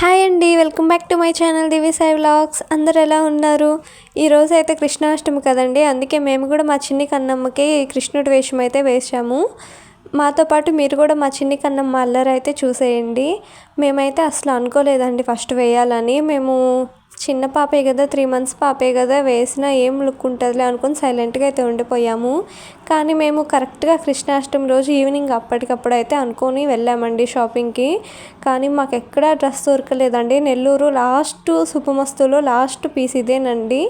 Hi అండి welcome back to my channel Divi Sai vlogs. అందరు ఎలా ఉన్నారు? ఈరోజు అయితే కృష్ణాష్టమి కదండి అందుకే మేము కూడా మా చిన్ని కన్నమ్మకి కృష్ణుడి వేషం అయితే వేసాము మాతో పాటు మీరు కూడా మా చిన్ని కన్నమ్మ అల్లరి అయితే చూసేయండి. మేమైతే అసలు అనుకోలేదండి ఫస్ట్ వేయాలని. మేము చిన్న పాపే కదా త్రీ మంత్స్ పాపే కదా వేసినా ఏం లుక్ ఉంటుందిలే అనుకుని సైలెంట్గా అయితే ఉండిపోయాము. కానీ మేము కరెక్ట్గా కృష్ణాష్టమి రోజు ఈవినింగ్ అప్పటికప్పుడు అయితే అనుకొని వెళ్ళామండి షాపింగ్కి కానీ మాకు ఎక్కడ డ్రెస్ దొరకలేదండి. నెల్లూరు లాస్ట్ సుపమస్తులో లాస్ట్ పీస్ ఇదేనండి.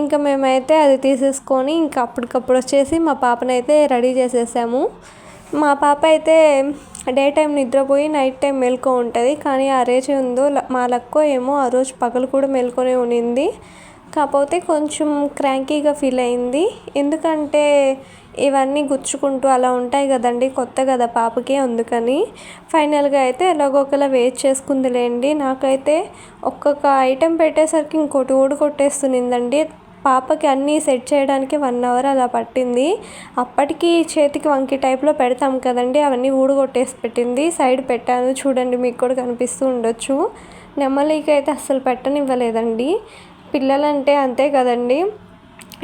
ఇంకా మేమైతే అది తీసేసుకొని ఇంకా అప్పటికప్పుడు వచ్చేసి మా పాపనైతే రెడీ చేసేసాము. మా పాప అయితే డే టైం నిద్రపోయి నైట్ టైం మెలకు ఉంటుంది కానీ ఆ రేజ్ ఉందో మా లక్కో ఏమో ఆ రోజు పగలు కూడా మెలుకొనే ఉన్నింది కాకపోతే కొంచెం క్రాంకీగా ఫీల్ అయింది. ఎందుకంటే ఇవన్నీ గుచ్చుకుంటూ అలా ఉంటాయి కదండి కొత్త కదా పాపకి అందుకని. ఫైనల్గా అయితే ఎలాగోకలా వెయిట్ చేసుకుందిలేండి. నాకైతే ఒక్కొక్క ఐటెం పెట్టేసరికి ఇంకోటి ఊడు కొట్టేస్తుందండి. పాపకి అన్నీ సెట్ చేయడానికి వన్ అవర్ అలా పట్టింది. అప్పటికి చేతికి వంకి టైప్లో పెడతాం కదండి అవన్నీ ఊడగొట్టేసి పెట్టింది. సైడ్ పెట్టాను చూడండి మీకు కూడా కనిపిస్తూ ఉండొచ్చు. నెమ్మలికి అయితే అస్సలు పెట్టనివ్వలేదండి. పిల్లలంటే అంతే కదండి.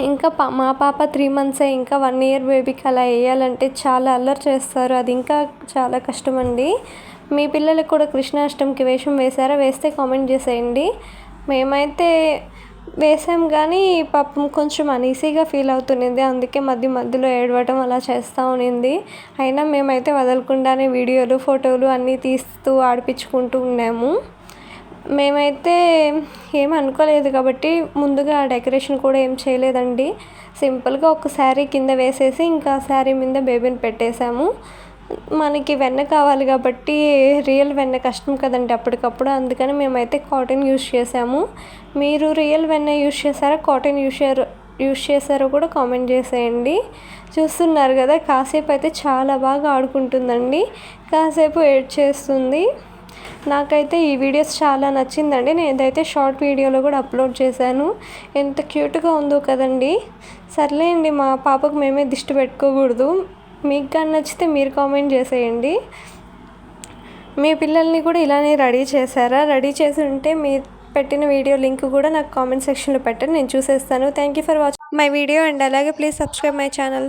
ఇంకా పా మా పాప త్రీ మంత్సే ఇంకా వన్ ఇయర్ బేబీకి అలా వేయాలంటే చాలా అల్లరి చేస్తారు. అది ఇంకా చాలా కష్టం అండి మీ పిల్లలకు కూడా కృష్ణాష్టమికి వేషం వేశారా? వేస్తే కామెంట్ చేసేయండి. మేమైతే వేసాం కానీ పాపం కొంచెం అనీసీగా ఫీల్ అవుతున్నది. అందుకే మధ్య మధ్యలో ఏడవటం అలా చేస్తూ ఉన్నింది. అయినా మేమైతే వదలకుండానే వీడియోలు ఫోటోలు అన్నీ తీస్తూ ఆడిపించుకుంటూ ఉన్నాము. మేమైతే ఏం అనుకోలేదు కాబట్టి ముందుగా డెకరేషన్ కూడా ఏం చేయలేదండి. సింపుల్గా ఒక శారీ కింద వేసేసి ఇంకా శారీ మీద బేబీని పెట్టేశాము. మనకి వెన్న కావాలి కాబట్టి రియల్ వెన్న కష్టం కదండి అప్పటికప్పుడు. అందుకని మేమైతే కాటన్ యూస్ చేసాము మీరు రియల్ వెన్న యూస్ చేశారా? కాటన్ యూస్ యూస్ చేశారో కూడా కామెంట్ చేసేయండి. చూస్తున్నారు కదా కాసేపు అయితే చాలా బాగా ఆడుకుంటుందండి. కాసేపు ఎడ్ చేస్తుంది. నాకైతే ఈ వీడియోస్ చాలా నచ్చిందండి. నేను ఏదైతే షార్ట్ వీడియోలో కూడా అప్లోడ్ చేశాను. ఎంత క్యూట్గా ఉందో కదండి. సర్లే అండి మా పాపకు మేమే దిష్టి పెట్టుకోకూడదు. మీకు కానీ నచ్చితే మీరు కామెంట్ చేసేయండి. మీ పిల్లల్ని కూడా ఇలానే రెడీ చేశారా? రెడీ చేసి ఉంటే మీరు పెట్టిన వీడియో లింక్ కూడా నాకు కామెంట్ సెక్షన్లో పెట్టండి. నేను చూసేస్తాను. Thank you for watching my video and అలాగే ప్లీజ్ సబ్స్క్రైబ్ మై ఛానల్.